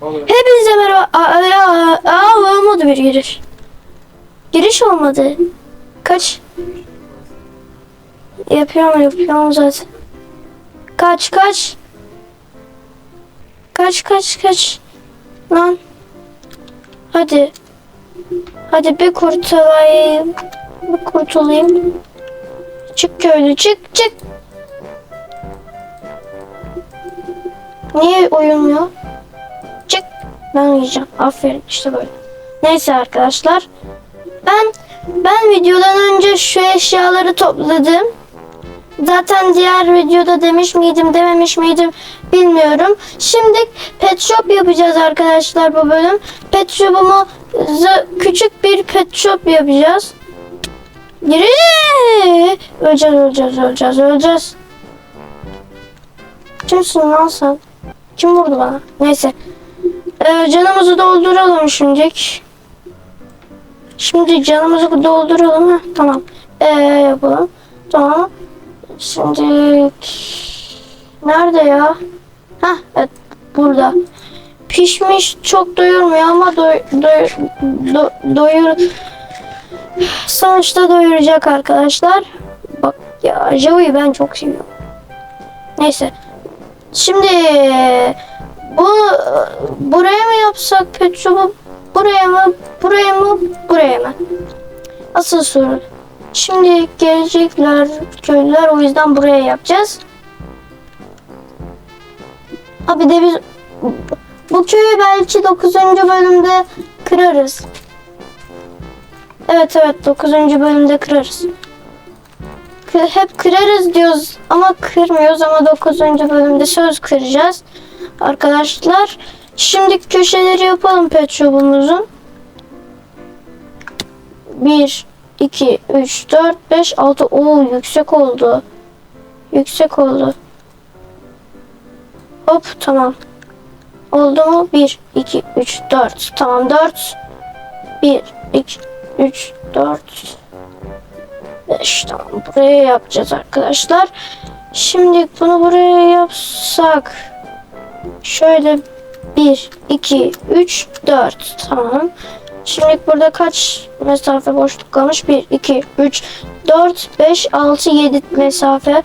Hepinize merhaba. Aa, olmadı bir giriş. Giriş olmadı. Kaç? Yapıyorum yapıyorum zaten. Kaç kaç. Kaç kaç kaç. Lan. Hadi. Hadi bir kurtulayım. Bir kurtulayım. Çık köylü çık çık. Niye uyumuyor? Ben uyuyacağım. Aferin işte böyle. Neyse arkadaşlar. Ben ben videodan önce şu eşyaları topladım. Zaten diğer videoda demiş miydim dememiş miydim bilmiyorum. Şimdi pet shop yapacağız arkadaşlar bu bölüm. Pet shop'umu küçük bir pet shop yapacağız. Geri! Öleceğiz öleceğiz öleceğiz öleceğiz. Kimsin lan sen? Kim vurdu bana? Neyse. Ee, canımızı dolduralım şimdilik. Şimdi canımızı dolduralım. Heh, tamam. Ee, yapalım. Tamam. Şimdi nerede ya? Heh, evet burada. Pişmiş çok doyurmuyor ama doy, doy, do, doyur sonuçta doyuracak arkadaşlar. Bak ya Joey'i ben çok seviyorum. Neyse. Şimdi bu buraya mı yapsak pet shop'u? Buraya mı? Buraya mı? Buraya mı? Asıl soru. Şimdi gelecekler köylüler o yüzden buraya yapacağız. Abi de biz bu köyü belki 9. bölümde kırarız. Evet evet 9. bölümde kırarız. Kı- Hep kırarız diyoruz ama kırmıyoruz ama 9. bölümde söz kıracağız. Arkadaşlar şimdi köşeleri yapalım pet shop'umuzun. 1 2 3 4 5 6 Oo yüksek oldu. Yüksek oldu. Hop tamam. Oldu mu? 1 2 3 4. Tamam 4. 1 2 3 4 5 tamam buraya yapacağız arkadaşlar. Şimdi bunu buraya yapsak şöyle 1 2 3 4 tamam. Şimdi burada kaç mesafe boşluk kalmış? 1 2 3 4 5 6 7 mesafe.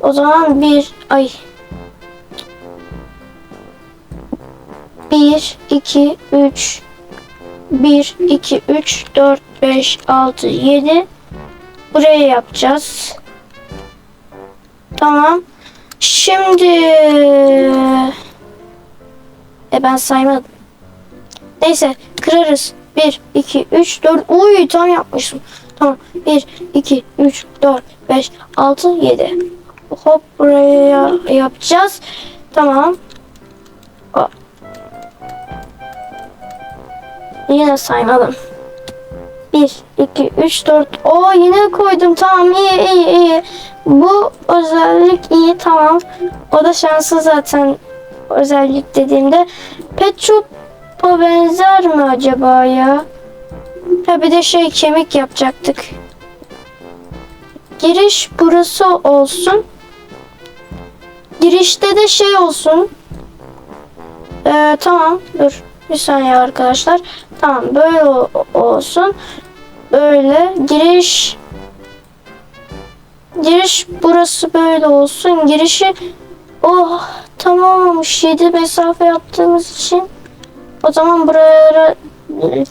O zaman 1 ay 1 2 3 1 2 3 4 5 6 7 buraya yapacağız. Tamam. Şimdi e ben saymadım. Neyse kırarız. 1 2 3 4 Uy tam yapmışım. Tamam. 1 2 3 4 5 6 7. Hop buraya yapacağız. Tamam. Hop. Yine saymadım. 1, 2, 3, 4. Oo yine koydum. Tamam iyi iyi iyi. Bu özellik iyi tamam. O da şanslı zaten özellik dediğimde. Pet Shop'a benzer mi acaba ya? Ha bir de şey kemik yapacaktık. Giriş burası olsun. Girişte de şey olsun. Ee, tamam dur. Bir saniye arkadaşlar. Tamam böyle olsun. Böyle giriş giriş burası böyle olsun. Girişi oh tamam olmuş 7 mesafe yaptığımız için o zaman buraya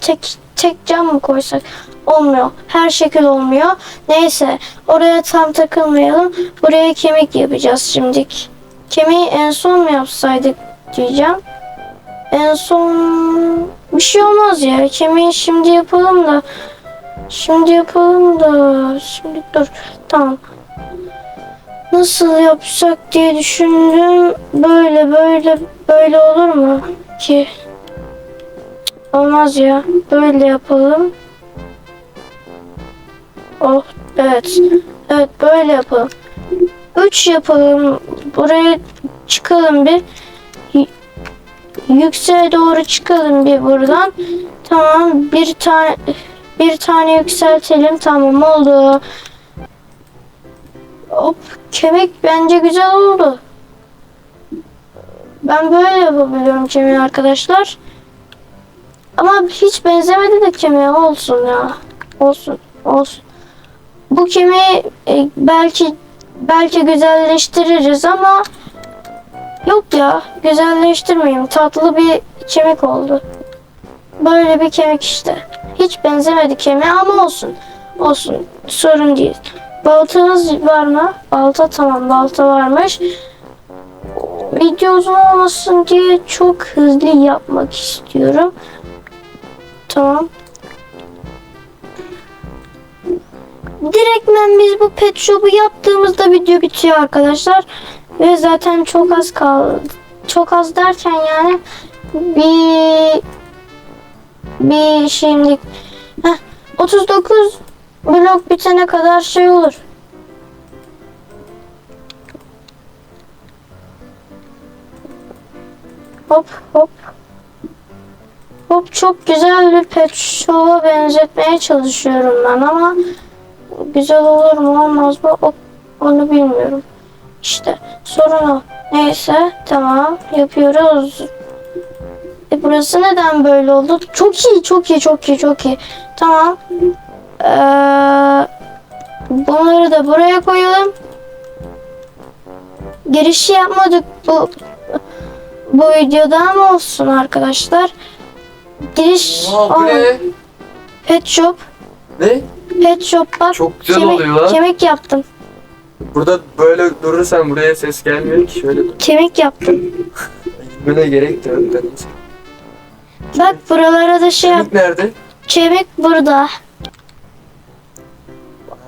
tek tek cam mı koysak olmuyor. Her şekil olmuyor. Neyse oraya tam takılmayalım. Buraya kemik yapacağız şimdilik. Kemiği en son mu yapsaydık diyeceğim. En son bir şey olmaz ya. Kemiği şimdi yapalım da. Şimdi yapalım da. Şimdi dur. Tamam. Nasıl yapsak diye düşündüm. Böyle böyle böyle olur mu ki? Olmaz ya. Böyle yapalım. Oh evet. Evet böyle yapalım. 3 yapalım. Buraya çıkalım bir. Yükseğe doğru çıkalım bir buradan. Tamam bir tane bir tane yükseltelim. Tamam oldu. Hop kemik bence güzel oldu. Ben böyle yapabiliyorum kemiği arkadaşlar. Ama hiç benzemedi de kemiğe olsun ya. Olsun, olsun. Bu kemiği e, belki belki güzelleştiririz ama yok ya güzelleştirmeyeyim. Tatlı bir kemik oldu. Böyle bir kemik işte. Hiç benzemedi kemiğe ama olsun. Olsun. Sorun değil. Baltanız var mı? Balta tamam balta varmış. Video uzun olmasın diye çok hızlı yapmak istiyorum. Tamam. Direktmen biz bu pet shop'u yaptığımızda video bitiyor arkadaşlar. Ve zaten çok az kaldı. Çok az derken yani bir bir şimdi heh, 39 blok bitene kadar şey olur. Hop hop. Hop çok güzel bir pet shop'a benzetmeye çalışıyorum ben ama güzel olur mu olmaz mı onu bilmiyorum. İşte sorun o. Neyse tamam yapıyoruz. E burası neden böyle oldu? Çok iyi çok iyi çok iyi çok iyi. Tamam. Ee, bunları da buraya koyalım. Girişi yapmadık bu bu videoda ama olsun arkadaşlar. Giriş bu olmadı. ne? Pet shop. Ne? Pet shop bak. Çok güzel kemik, oluyor lan. Kemik yaptım. Burada böyle durursan buraya ses gelmiyor ki şöyle dur. Kemik yaptım. Böyle gerek de yok. Bak buralara da şey yap. Kemik nerede? Kemik burada.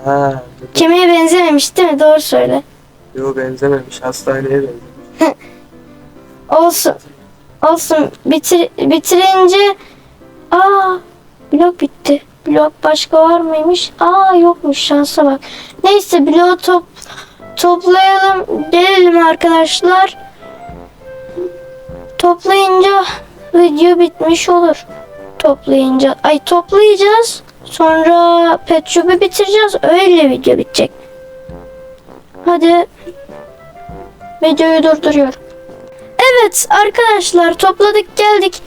Ha, Kemiğe benzememiş değil mi? Doğru söyle. yok benzememiş. Hastaneye benzemiş. Olsun. Olsun. Bitir, bitirince aa blok bitti. Blok başka var mıymış? Aa yokmuş şansa bak. Neyse bloğu top, toplayalım. Gelelim arkadaşlar. Toplayınca video bitmiş olur. Toplayınca. Ay toplayacağız. Sonra pet shop'u bitireceğiz. Öyle video bitecek. Hadi. Videoyu durduruyorum. Evet arkadaşlar topladık geldik.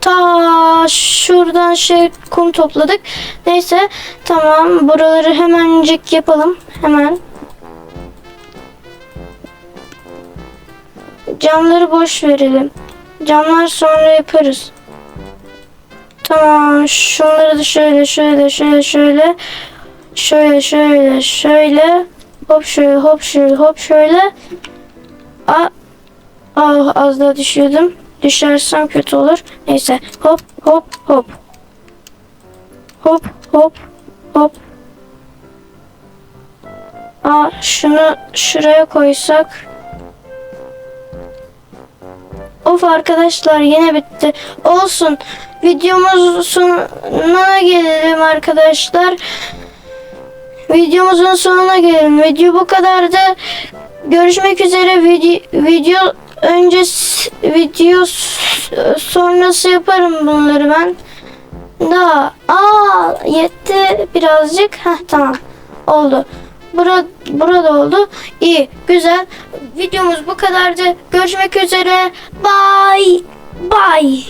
Ta şuradan şey kum topladık. Neyse tamam buraları hemencik yapalım. Hemen. Camları boş verelim. Camlar sonra yaparız. Tamam şunları da şöyle şöyle şöyle şöyle şöyle şöyle şöyle hop şöyle hop şöyle hop şöyle. Aa, Ah az daha düşüyordum. Düşersem kötü olur. Neyse. Hop hop hop. Hop hop hop. Aa şunu şuraya koysak. Of arkadaşlar yine bitti. Olsun. Videomuzun sonuna gelelim arkadaşlar. Videomuzun sonuna gelelim. Video bu kadardı. Görüşmek üzere. Video, video öncesi video sonrası yaparım bunları ben. Daha aa yetti birazcık. Heh tamam. Oldu. Bura, burada oldu. İyi, güzel. Videomuz bu kadardı. Görüşmek üzere. Bye. Bye.